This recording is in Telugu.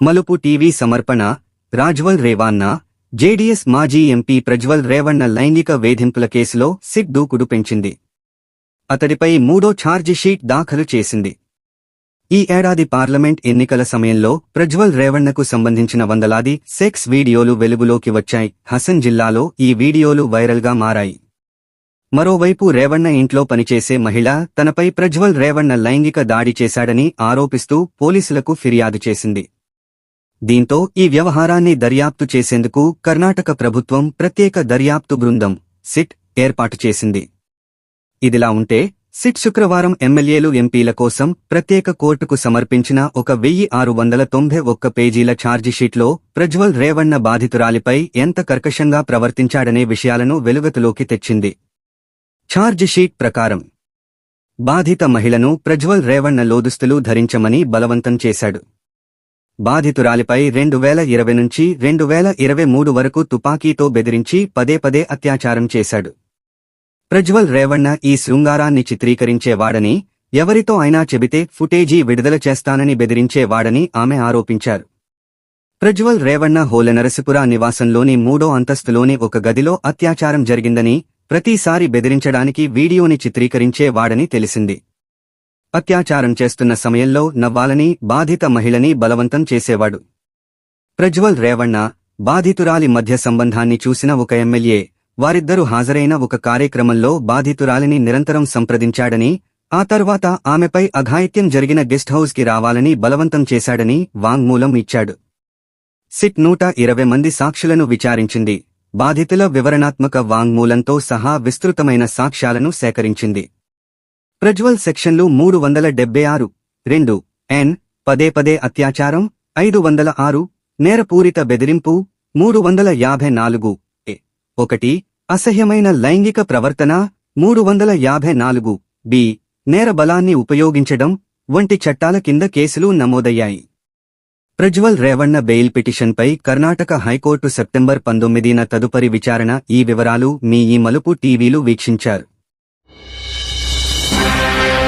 మలుపు టీవీ సమర్పణ రాజ్వల్ రేవాన్న జేడీఎస్ మాజీ ఎంపీ ప్రజ్వల్ రేవణ్ణ లైంగిక వేధింపుల కేసులో సిట్ దూకుడు పెంచింది. అతడిపై మూడో ఛార్జిషీట్ దాఖలు చేసింది. ఈ ఏడాది పార్లమెంట్ ఎన్నికల సమయంలో ప్రజ్వల్ రేవణ్ణకు సంబంధించిన వందలాది సెక్స్ వీడియోలు వెలుగులోకి వచ్చాయి. హసన్ జిల్లాలో ఈ వీడియోలు వైరల్గా మారాయి. మరోవైపు రేవణ్ణ ఇంట్లో పనిచేసే మహిళ తనపై ప్రజ్వల్ రేవణ్ణ లైంగిక దాడి చేశాడని ఆరోపిస్తూ పోలీసులకు ఫిర్యాదు చేసింది. దీంతో ఈ వ్యవహారాన్ని దర్యాప్తు చేసేందుకు కర్ణాటక ప్రభుత్వం ప్రత్యేక దర్యాప్తు బృందం సిట్ ఏర్పాటు చేసింది. ఇదిలా ఉంటే సిట్ శుక్రవారం ఎమ్మెల్యేలు ఎంపీల కోసం ప్రత్యేక కోర్టుకు సమర్పించిన ఒక వెయ్యి ఆరు వందల తొంభై ఒక్క పేజీల ఛార్జిషీట్లో ప్రజ్వల్ రేవణ్ణ బాధితురాలిపై ఎంత కర్కశంగా ప్రవర్తించాడనే విషయాలను వెలుగతులోకి తెచ్చింది. ఛార్జిషీట్ ప్రకారం బాధిత మహిళను ప్రజ్వల్ రేవణ్ణ లోదుస్తులు ధరించమని బలవంతం చేశాడు. బాధితురాలిపై రెండు వేల ఇరవై నుంచి రెండు వేల ఇరవై మూడు వరకు తుపాకీతో బెదిరించి పదే పదే అత్యాచారం చేశాడు. ప్రజ్వల్ రేవణ్ణ ఈ శృంగారాన్ని చిత్రీకరించేవాడని ఎవరితో అయినా చెబితే ఫుటేజీ విడుదల చేస్తానని బెదిరించేవాడని ఆమె ఆరోపించారు. ప్రజ్వల్ రేవణ్ణ హోల నరసిపుర నివాసంలోని మూడో అంతస్తులోని ఒక గదిలో అత్యాచారం జరిగిందని ప్రతిసారి బెదిరించడానికి వీడియోని చిత్రీకరించేవాడని తెలిసింది. అత్యాచారం చేస్తున్న సమయంలో నవ్వాలని బాధిత మహిళని బలవంతం చేసేవాడు. ప్రజ్వల్ రేవణ్ణ బాధితురాలి మధ్య సంబంధాన్ని చూసిన ఒక ఎమ్మెల్యే వారిద్దరూ హాజరైన ఒక కార్యక్రమంలో బాధితురాలిని నిరంతరం సంప్రదించాడని ఆ తర్వాత ఆమెపై అఘాయిత్యం జరిగిన గెస్ట్ హౌస్కి రావాలని బలవంతం చేశాడని వాంగ్మూలం ఇచ్చాడు. సిట్ నూట ఇరవై మంది సాక్షులను విచారించింది. బాధితుల వివరణాత్మక వాంగ్మూలంతో సహా విస్తృతమైన సాక్ష్యాలను సేకరించింది. ప్రజ్వల్ సెక్షన్లు మూడు వందల డెబ్బై ఆరు రెండు ఎన్ పదే పదే అత్యాచారం ఐదు వందల ఆరు నేరపూరిత బెదిరింపు మూడు వందల యాభై నాలుగు ఏ ఒకటి అసహ్యమైన లైంగిక ప్రవర్తన మూడు వందల యాభై నాలుగు బి నేర బలాన్ని ఉపయోగించడం వంటి చట్టాల కింద కేసులు నమోదయ్యాయి. ప్రజ్వల్ రేవణ్ణ బెయిల్ పిటిషన్పై కర్ణాటక హైకోర్టు సెప్టెంబర్ పంతొమ్మిదిన తదుపరి విచారణ. ఈ వివరాలు మీ ఈ మలుపు టీవీలు వీక్షించారు. Thank you.